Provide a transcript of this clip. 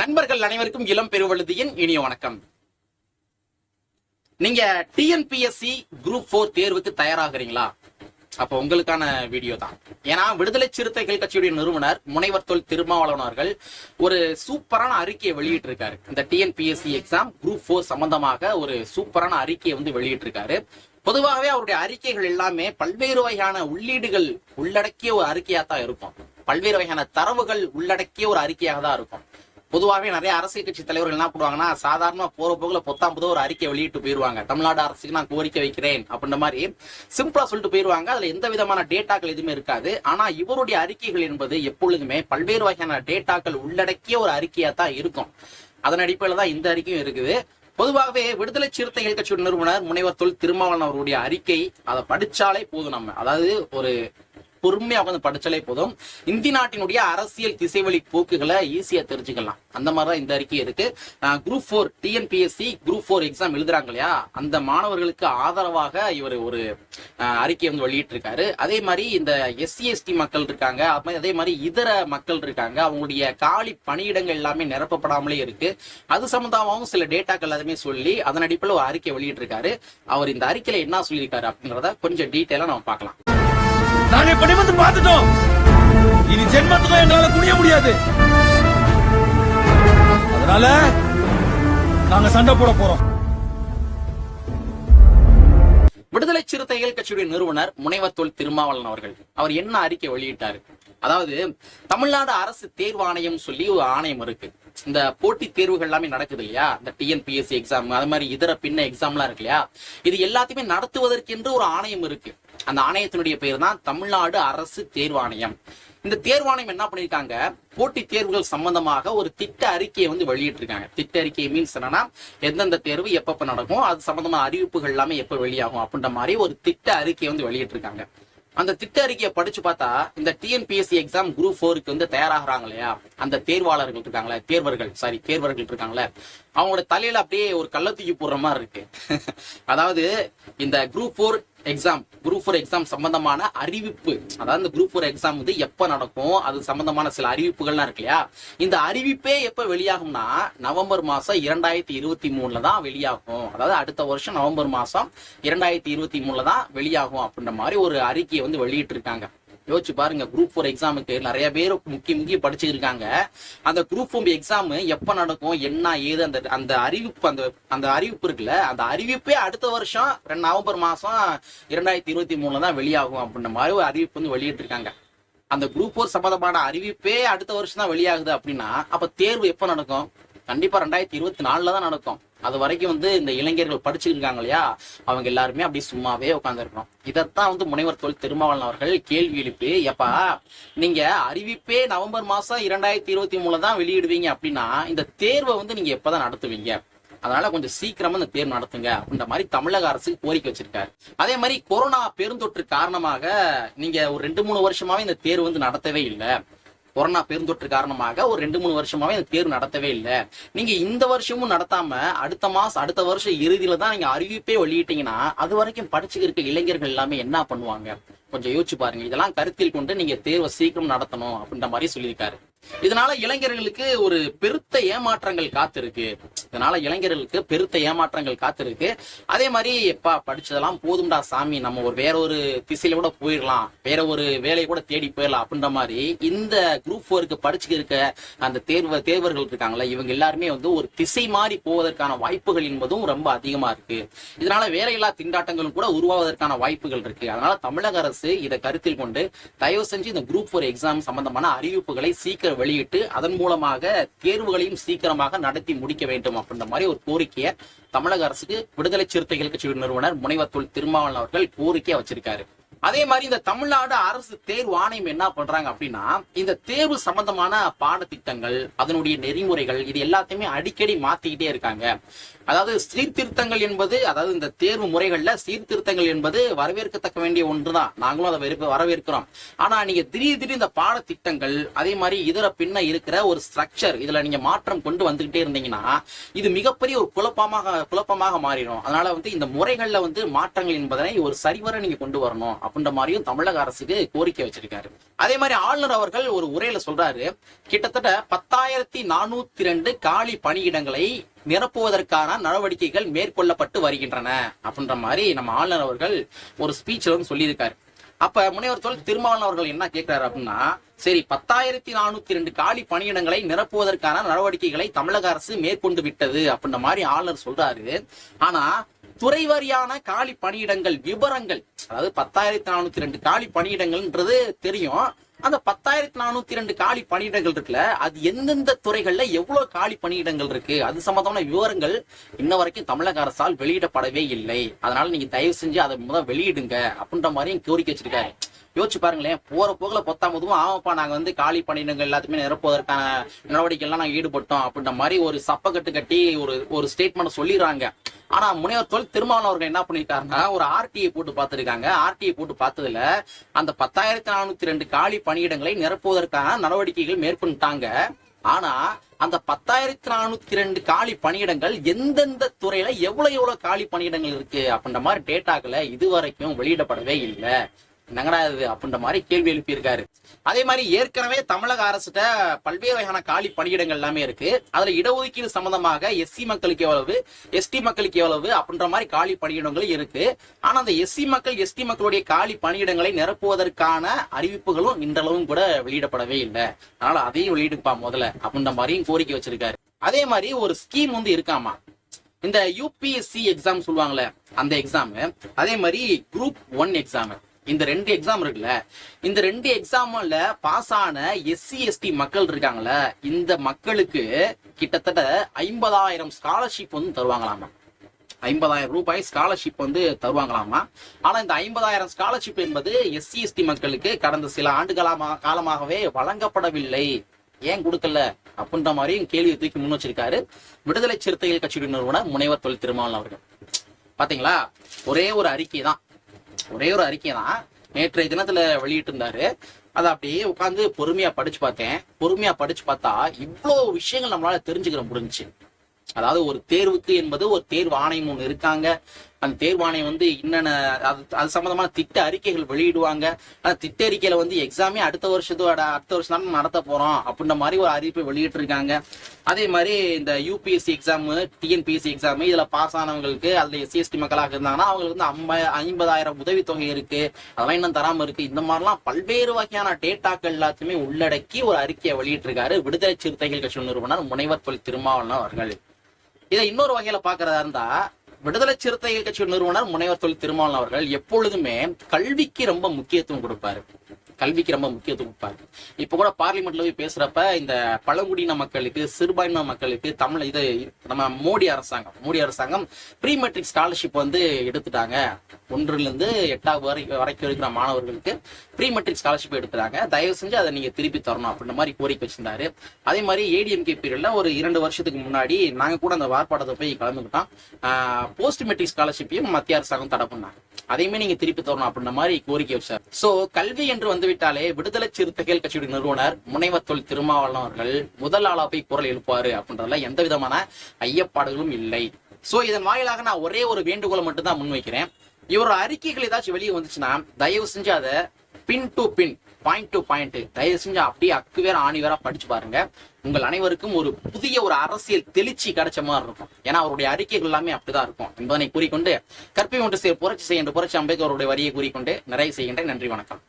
நண்பர்கள் அனைவருக்கும் இளம் பெருவழுதியின் இனிய வணக்கம். நீங்க டிஎன்பிஎஸ்சி குரூப் ஃபோர் தேர்வுக்கு தயாராகிறீங்களா? அப்ப உங்களுக்கான வீடியோ தான். ஏன்னா விடுதலை சிறுத்தைகள் கட்சியுடைய நிறுவனர் முனைவர் தொல் திருமாவளவனார்கள் ஒரு சூப்பரான அறிக்கையை வெளியிட்டு இருக்காரு இந்த டிஎன்பிஎஸ்சி எக்ஸாம் குரூப் ஃபோர் சம்பந்தமாக ஒரு சூப்பரான அறிக்கையை வந்து வெளியிட்டு இருக்காரு பொதுவாகவே அவருடைய அறிக்கைகள் எல்லாமே பல்வேறு வகையான உள்ளீடுகள் உள்ளடக்கிய ஒரு அறிக்கையா தான் இருக்கும். பல்வேறு வகையான தரவுகள் உள்ளடக்கிய ஒரு அறிக்கையாக தான் இருக்கும். பொதுவாகவே நிறைய அரசியல் கட்சி தலைவர்கள் என்ன பண்ணுவாங்கன்னா சாதாரணமா போற போக்குல பொத்தாம் புதோ ஒரு அறிக்கை வெளியிட்டு போயிருவாங்க. தமிழ்நாடு அரசுக்கு நான் கோரிக்கை வைக்கிறேன் அப்படின்ற மாதிரி சிம்பிளா சொல்லிட்டு போயிருவாங்க. அதுல எந்த விதமான டேட்டாக்கள் எதுவுமே இருக்காது. ஆனா இவருடைய அறிக்கைகள் என்பது எப்பொழுதுமே பல்வேறு வகையான டேட்டாக்கள் உள்ளடக்கிய ஒரு அறிக்கையா தான் இருக்கும். அதன் அடிப்படையில் தான் இந்த அறிக்கையும் இருக்குது. பொதுவாகவே விடுதலை சிறுத்தைகள் கட்சியின் நிறுவனர் முனைவர் தொல் திருமாவளவன் அவருடைய அறிக்கை அதை படிச்சாலே போதும் நம்ம. அதாவது ஒரு பொறுமையா உட்காந்து படிச்சாலே போதும். இந்தி நாட்டினுடைய அரசியல் திசைவழி போக்குகளை ஈஸியா தெரிஞ்சுக்கலாம். அந்த மாதிரிதான் இந்த அறிக்கை இருக்கு. Group four TNPSC group four exam எழுதுறாங்க இல்லையா? அந்த மாணவர்களுக்கு ஆதரவாக இவர் ஒரு அறிக்கை அறிக்கையை வந்து வெளியிட்டிருக்காரு. அதே மாதிரி இந்த எஸ்சி எஸ்டி மக்கள் இருக்காங்க. அதே மாதிரி இதர மக்கள் இருக்காங்க. அவங்களுடைய காலி பணியிடங்கள் எல்லாமே நிரப்பப்படாமலே இருக்கு. அது சம்பந்தமாகவும் சில டேட்டாக்கள் எல்லாமே சொல்லி அதன் அடிப்படையில் ஒரு அறிக்கை வெளியிட்டிருக்காரு. அவர் இந்த அறிக்கையில என்ன சொல்லியிருக்காரு அப்படின்றத கொஞ்சம் டீட்டெயிலாக நம்ம பார்க்கலாம். நாங்க இப்ப நிமிர்ந்து பார்த்துட்டோம். இனி ஜென்மத்துக்கும் எங்களால குனிய முடியாது. அதனால நாங்க சண்டை போட போறோம். விடுதலை சிறுத்தைகள் கட்சியுடைய நிறுவனர் முனைவர் தொல் அவர்கள் அவர் என்ன அறிக்கை வெளியிட்டாரு? அதாவது தமிழ்நாடு அரசு தேர்வாணையம் சொல்லி ஒரு ஆணையம் இருக்கு. இந்த போட்டி தேர்வுகள் எல்லாமே நடக்குது இல்லையா? இந்த டிஎன்பிஎஸ்சி எக்ஸாம் அது மாதிரி இதர பின்ன எக்ஸாம்லாம் இருக்கு இல்லையா? இது எல்லாத்தையுமே நடத்துவதற்கென்று ஒரு ஆணையம் இருக்கு. அந்த ஆணையத்தினுடைய பெயர் தான் தமிழ்நாடு அரசு தேர்வாணையம். இந்த தேர்வாணையம் என்ன பண்ணிருக்காங்க? போட்டி தேர்வுகள் சம்பந்தமாக ஒரு திட்ட அறிக்கையை வந்து வெளியிட்டிருக்காங்க. திட்ட அறிக்கை மீன்ஸ் என்னன்னா எந்தெந்த தேர்வு எப்பப்ப நடக்கும் அது சம்பந்தமா அறிவிப்புகள் எல்லாமே எப்ப வெளியாகும் அப்படின்ற மாதிரி ஒரு திட்ட அறிக்கையை வந்து வெளியிட்டிருக்காங்க. அந்த திட்ட அறிக்கையை படிச்சு பார்த்தா இந்த டிஎன்பிஎஸ்சி எக்ஸாம் குரூப் ஃபோருக்கு வந்து தயாராகிறாங்க இல்லையா? அந்த தேர்வாளர்கள் இருக்காங்களே தேர்வர்கள் சாரி தேர்வர்கள் இருக்காங்களே. அவங்களோட தலையில அப்படியே ஒரு கள்ள தூக்கி போடுற மாதிரி இருக்கு. அதாவது இந்த group four exam group four exam சம்பந்தமான அறிவிப்பு. அதாவது இந்த குரூப் ஃபோர் எக்ஸாம் வந்து எப்ப நடக்கும் அது சம்பந்தமான சில அறிவிப்புகள்லாம் இருக்கு இல்லையா? இந்த அறிவிப்பே எப்ப வெளியாகும்னா நவம்பர் மாசம் இரண்டாயிரத்தி இருபத்தி மூணுல தான் வெளியாகும். அதாவது அடுத்த வருஷம் நவம்பர் மாசம் இரண்டாயிரத்தி இருபத்தி மூணுல தான் வெளியாகும் அப்படின்ற மாதிரி ஒரு அறிக்கையை வந்து வெளியிட்டு இருக்காங்க யோசிச்சு பாருங்க குரூப் ஃபோர் எக்ஸாமுக்கு நிறைய பேர் முக்கிய முக்கிய படிச்சிருக்காங்க அந்த குரூப் ஃபோர் எக்ஸாம் எப்ப நடக்கும் என்ன ஏது அந்த அந்த அறிவிப்பு அந்த அந்த அறிவிப்பு இருக்குல்ல அந்த அறிவிப்பே அடுத்த வருஷம் ரெண்டு நவம்பர் மாசம் இரண்டாயிரத்தி இருபத்தி மூணுல தான் வெளியாகும் அப்படின்ற மாதிரி ஒரு அறிவிப்பு வந்து வெளியிட்டிருக்காங்க. அந்த குரூப் ஃபோர் சம்பந்தமான அறிவிப்பே அடுத்த வருஷம் தான் வெளியாகுது அப்படின்னா அப்ப தேர்வு எப்ப நடக்கும்? கண்டிப்பா ரெண்டாயிரத்தி இருபத்தி நாலுல தான் நடக்கும். அது வரைக்கும் வந்து இந்த இளைஞர்கள் படிச்சுருக்காங்க இல்லையா அவங்க எல்லாருமே அப்படி சும்மாவே உட்காந்துருக்கணும் இதைத்தான் வந்து முனைவர் தொழில் திருமாவளவன் அவர்கள் கேள்வி எழுப்பி எப்பா நீங்க அறிவிப்பே நவம்பர் மாசம் இரண்டாயிரத்தி இருபத்தி மூணுல தான் வெளியிடுவீங்க அப்படின்னா இந்த தேர்வை வந்து நீங்க எப்பதான் நடத்துவீங்க? அதனால கொஞ்சம் சீக்கிரமா இந்த தேர்வு நடத்துங்க. அப்படின்ற மாதிரி தமிழக அரசுக்கு கோரிக்கை வச்சிருக்காரு. அதே மாதிரி கொரோனா பெருந்தொற்று காரணமாக நீங்க ஒரு ரெண்டு மூணு வருஷமாவே இந்த தேர்வு வந்து நடத்தவே இல்லை. கொரோனா பெருந்தொற்று காரணமாக ஒரு ரெண்டு மூணு வருஷமாவே இந்த தேர்வு நடத்தவே இல்லை. நீங்க இந்த வருஷமும் நடத்தாம அடுத்த மாசம் அடுத்த வருஷம் இறுதியில தான் நீங்க அறிவிப்பே வெளியிட்டீங்கன்னா அது வரைக்கும் படிச்சுக்கிற இருக்க இளைஞர்கள் எல்லாமே என்ன பண்ணுவாங்க? கொஞ்சம் யோசிச்சு பாருங்க. இதெல்லாம் கருத்தில் கொண்டு நீங்க தேர்வை சீக்கிரம் நடத்தணும் அப்படின்ற மாதிரி சொல்லியிருக்காரு. இதனால இளைஞர்களுக்கு ஒரு பெருத்த ஏமாற்றங்கள் காத்திருக்கு. இதனால இளைஞர்களுக்கு பெருத்த ஏமாற்றங்கள் காத்திருக்கு. அதே மாதிரி எப்பா படிச்சதெல்லாம் போதும்டா சாமி நம்ம ஒரு வேற ஒரு திசையில கூட போயிடலாம். வேற ஒரு வேலையை கூட தேடி போயிடலாம் அப்படின்ற மாதிரி இந்த குரூப் ஃபோருக்கு படிச்சுக்க இருக்க அந்த தேர்வு தேர்வர்கள் இருக்காங்களா இவங்க எல்லாருமே வந்து ஒரு திசை மாறி போவதற்கான வாய்ப்புகள் என்பதும் ரொம்ப அதிகமா இருக்கு. இதனால வேலையில்லா திண்டாட்டங்களும் கூட உருவாவதற்கான வாய்ப்புகள் இருக்கு. அதனால தமிழக அரசு இதை கருத்தில் கொண்டு தயவு செஞ்சு இந்த குரூப் ஃபோர் எக்ஸாம் சம்பந்தமான அறிவிப்புகளை சீக்கிரம் வெளியிட்டு அதன் மூலமாக தேர்வுகளையும் சீக்கிரமாக நடத்தி முடிக்க வேண்டும். அப்படின்ற மாதிரி ஒரு கோரிக்கையை தமிழக அரசுக்கு விடுதலை சிறுத்தைகள் கட்சி நிறுவனர் முனைவர் திருமாவளவன் அவர்கள் கோரிக்கையா வச்சிருக்காரு. அதே மாதிரி இந்த தமிழ்நாடு அரசு தேர்வு ஆணையம் என்ன பண்றாங்க அப்படின்னா இந்த தேர்வு சம்பந்தமான பாடத்திட்டங்கள் அதனுடைய நெறிமுறைகள் இது எல்லாத்தையுமே அடிக்கடி மாத்திக்கிட்டே இருக்காங்க. அதாவது சீர்திருத்தங்கள் என்பது அதாவது இந்த தேர்வு முறைகள்ல சீர்திருத்தங்கள் என்பது வரவேற்கத்தக்க வேண்டிய ஒன்றுதான். நாங்களும் அதை வரவேற்கிறோம். ஆனா நீங்க திடீர் திடீர் இந்த பாடத்திட்டங்கள் அதே மாதிரி இதர பின்ன இருக்கிற ஒரு ஸ்ட்ரக்சர் இதுல நீங்க மாற்றம் கொண்டு வந்துகிட்டே இருந்தீங்கன்னா இது மிகப்பெரிய ஒரு குழப்பமாக குழப்பமாக மாறிடும். அதனால வந்து இந்த முறைகள்ல வந்து மாற்றங்கள் என்பதனை ஒரு சரிவர நீங்க கொண்டு வரணும். அப்படின்ற மாதிரியும் தமிழக அரசுக்கு கோரிக்கை வச்சிருக்காரு. அதே மாதிரி ஆளுநர் அவர்கள் ஒரு உரையில சொல்றாரு கிட்டத்தட்ட பத்தாயிரத்தி நானூத்தி ரெண்டு காலி பணியிடங்களை நிரப்புவதற்கான நடவடிக்கைகள் மேற்கொள்ளப்பட்டு வருகின்றன. அப்படின்ற மாதிரி நம்ம ஆளுநர் அவர்கள் ஒரு ஸ்பீச்ல வந்து சொல்லியிருக்காரு. அப்ப முனைவர் சொல் திருமாவளவன் அவர்கள் என்ன கேட்கிறாரு அப்படின்னா சரி பத்தாயிரத்தி நானூத்தி ரெண்டு காலி பணியிடங்களை நிரப்புவதற்கான நடவடிக்கைகளை தமிழக அரசு மேற்கொண்டு விட்டது. அப்படின்ற மாதிரி ஆளுநர் சொல்றாரு. ஆனா துறை வாரியான காலி பணியிடங்கள் விவரங்கள் அதாவது பத்தாயிரத்தி நானூத்தி ரெண்டு காலி பணியிடங்கள்ன்றது தெரியும். அந்த பத்தாயிரத்தி நானூத்தி ரெண்டு காலி பணியிடங்கள் இருக்குல்ல அது எந்தெந்த துறைகள்ல எவ்வளவு காலி பணியிடங்கள் இருக்கு? அது சம்பந்தமான விவரங்கள் இன்ன வரைக்கும் தமிழக அரசால் வெளியிடப்படவே இல்லை. அதனால நீங்க தயவு செஞ்சு அதை முதல் வெளியிடுங்க அப்படின்ற மாதிரியும் கோரிக்கை வச்சிருக்காரு. யோசிச்சு பாருங்களேன் போற போகல பொத்தாமதும் ஆமாப்பா நாங்க வந்து காலி பணியிடங்கள் எல்லாத்தையுமே நிரப்புவதற்கான நடவடிக்கை எல்லாம் நாங்க ஈடுபட்டோம் அப்படின்ற மாதிரி ஒரு சப்பக்கட்டு கட்டி ஒரு ஒரு ஸ்டேட்மெண்ட் சொல்லிடுறாங்க. ஆனா முனைவர் தொழில் திருமாவளவன் அவர்கள் என்ன பண்ணிருக்காருன்னா ஒரு ஆர்டிஐ போட்டு பார்த்திருக்காங்க. ஆர்டிஐ போட்டு பார்த்ததுல அந்த பத்தாயிரத்தி நானூத்தி ரெண்டு காலி பணியிடங்களை நிரப்புவதற்கான நடவடிக்கைகள் மேற்கொண்டாங்க ஆனா அந்த பத்தாயிரத்தி நானூத்தி ரெண்டு காலி பணியிடங்கள் எந்தெந்த துறையில எவ்வளவு எவ்வளவு காலி பணியிடங்கள் இருக்கு அப்படின்ற மாதிரி டேட்டாக்களை இதுவரைக்கும் வெளியிடப்படவே இல்லை. என்னங்கடா இது அப்படின்ற மாதிரி கேள்வி எழுப்பியிருக்காரு. அதே மாதிரி ஏற்கனவே தமிழக அரசுகிட்ட பல்வேறு வகையான காலி பணியிடங்கள் எல்லாமே இருக்கு. அதுல இடஒதுக்கீடு சம்பந்தமாக எஸ்சி மக்களுக்கு எவ்வளவு எஸ்டி மக்களுக்கு எவ்வளவு அப்படின்ற மாதிரி காலி பணியிடங்களும் இருக்கு. ஆனா அந்த எஸ்சி மக்கள் எஸ்டி மக்களுடைய காலி பணியிடங்களை நிரப்புவதற்கான அறிவிப்புகளும் இன்றளவும் கூட வெளியிடப்படவே இல்லை. அதனால அதையும் வெளியிடுப்பா முதல்ல அப்படின்ற மாதிரியும் கோரிக்கை வச்சிருக்காரு. அதே மாதிரி ஒரு ஸ்கீம் வந்து இருக்காமா? இந்த யூபிஎஸ்சி எக்ஸாம் சொல்லுவாங்கல்ல அந்த எக்ஸாம் அதே மாதிரி குரூப் ஒன் எக்ஸாம் இந்த ரெண்டு எக்ஸாம் இருக்குல்ல இந்த ரெண்டு எக்ஸாம்ல பாஸ் ஆன எஸ்சி எஸ்டி மக்கள் இருக்காங்கல்ல இந்த மக்களுக்கு கிட்டத்தட்ட ஐம்பதாயிரம் ஸ்காலர்ஷிப் வந்து தருவாங்களாமா? ஐம்பதாயிரம் ரூபாய் ஸ்காலர்ஷிப் வந்து தருவாங்களாமா? ஆனா இந்த ஐம்பதாயிரம் ஸ்காலர்ஷிப் என்பது எஸ்சி எஸ்டி மக்களுக்கு கடந்த சில ஆண்டுகளமா காலமாகவே வழங்கப்படவில்லை. ஏன் கொடுக்கல? அப்படின்ற மாதிரியும் கேள்வியை தூக்கி முன் வச்சிருக்காரு. விடுதலை சிறுத்தைகள் கட்சியுடைய நிறுவனர் முனைவர் தொழில் திருமாவளவன் அவர்கள். பாத்தீங்களா? ஒரே ஒரு அறிக்கை தான். ஒரே ஒரு அறிக்கை தான். நேற்றைய தினத்துல வெளியிட்டிருந்தாரு. அதை அப்படியே உட்காந்து பொறுமையா படிச்சு பார்த்தேன். பொறுமையா படிச்சு பார்த்தா இவ்வளவு விஷயங்கள் நம்மளால தெரிஞ்சுக்கிற முடிஞ்சுச்சு. அதாவது ஒரு தேர்வுக்கு என்பது ஒரு தேர்வு ஆணையம் ஒன்று இருக்காங்க. அந்த தேர்வாணையம் வந்து என்னென்ன அது அது சம்பந்தமான திட்ட அறிக்கைகள் வெளியிடுவாங்க. ஆனால் திட்ட அறிக்கையில வந்து எக்ஸாமே அடுத்த வருஷத்தோட அடுத்த வருஷம் தான் நடத்த போறோம் அப்படின்ற மாதிரி ஒரு அறிவிப்பை வெளியிட்டிருக்காங்க. அதே மாதிரி இந்த யூபிஎஸ்சி எக்ஸாமு டிஎன்பிஎஸ்சி எக்ஸாமு இதில் பாஸ் ஆனவங்களுக்கு அதில் எஸ்சி எஸ்டி மக்களாக இருந்தாங்கன்னா அவங்களுக்கு வந்து ஐம்ப ஐம்பதாயிரம் உதவித்தொகை இருக்கு. அதெல்லாம் இன்னும் தராமல் இருக்கு. இந்த மாதிரிலாம் பல்வேறு வகையான டேட்டாக்கள் எல்லாத்தையுமே உள்ளடக்கி ஒரு அறிக்கையை வெளியிட்டிருக்காரு. விடுதலை சிறுத்தைகள் கட்சி நிறுவனர் முனைவர் தொல் திருமாவளவன் அவர்கள். இதை இன்னொரு வகையில பாக்குறதா இருந்தா விடுதலை சிறுத்தைகள் கட்சி நிறுவனர் முனைவர் தொழில் திருமாவளவன் அவர்கள் எப்பொழுதுமே கல்விக்கு ரொம்ப முக்கியத்துவம் கொடுப்பாரு. கல்விக்கு ரொம்ப முக்கியத்துவம் கொடுப்பாரு இப்போ கூட பார்லிமெண்ட்ல போய் பேசுறப்ப இந்த பழங்குடியின மக்களுக்கு சிறுபான்மை மக்களுக்கு தமிழ் இது நம்ம மோடி அரசாங்கம் மோடி அரசாங்கம் ப்ரீ மெட்ரிக் ஸ்காலர்ஷிப் வந்து எடுத்துட்டாங்க. ஒன்றுல இருந்து எட்டாவது வரை வரைக்கும் இருக்கிற மாணவர்களுக்கு ப்ரீ மெட்ரிக் ஸ்காலர்ஷிப் எடுத்துட்டாங்க. தயவு செஞ்சு அதை நீங்க திருப்பி தரணும் அப்படின்ற மாதிரி கோரிக்கை வச்சிருந்தாரு. அதே மாதிரி ஏடிஎம்கே பீரியட்ல ஒரு இரண்டு வருஷத்துக்கு முன்னாடி நாங்க கூட அந்த வார்ப்பாட்டத்தை போய் கலந்துக்கிட்டோம். போஸ்ட் மெட்ரிக் ஸ்காலர்ஷிப்பையும் மத்திய அரசாங்கம் தடை பண்ணாங்க. அதையுமே நீங்க திருப்பி தரணும் அப்படின்ற மாதிரி கோரிக்கை வச்சார். சோ கல்வி என்று வந்துவிட்டாலே விடுதலை சிறுத்தைகள் கட்சியுடைய நிறுவனர் முனைவர் தொல் திருமாவளவன் அவர்கள் முதல் ஆளா போய் குரல் எழுப்பாரு அப்படின்றதுல எந்த விதமான ஐயப்பாடுகளும் இல்லை. சோ இதன் வாயிலாக நான் ஒரே ஒரு வேண்டுகோளை மட்டும் தான் முன்வைக்கிறேன். இவரோட அறிக்கைகள் ஏதாச்சும் வெளியே வந்துச்சுன்னா தயவு செஞ்சு அதை pin to pin point to point தயவு செஞ்சு அப்படியே அக்கு வேற ஆணி வேற படிச்சு பாருங்க. உங்கள் அனைவருக்கும் ஒரு புதிய ஒரு அரசியல் தெளிச்சி கிடைச்ச மாதிரி இருக்கும். ஏன்னா அவருடைய அறிக்கைகள் எல்லாமே அப்படிதான் இருக்கும் என்பதனை கூறிக்கொண்டு கற்பை ஒன்று சேர் புரட்சி செய்ய புரட்சி அம்பேத்கர் அவருடைய வரியை கூறிக்கொண்டு நிறைய செய்கின்றேன். நன்றி வணக்கம்.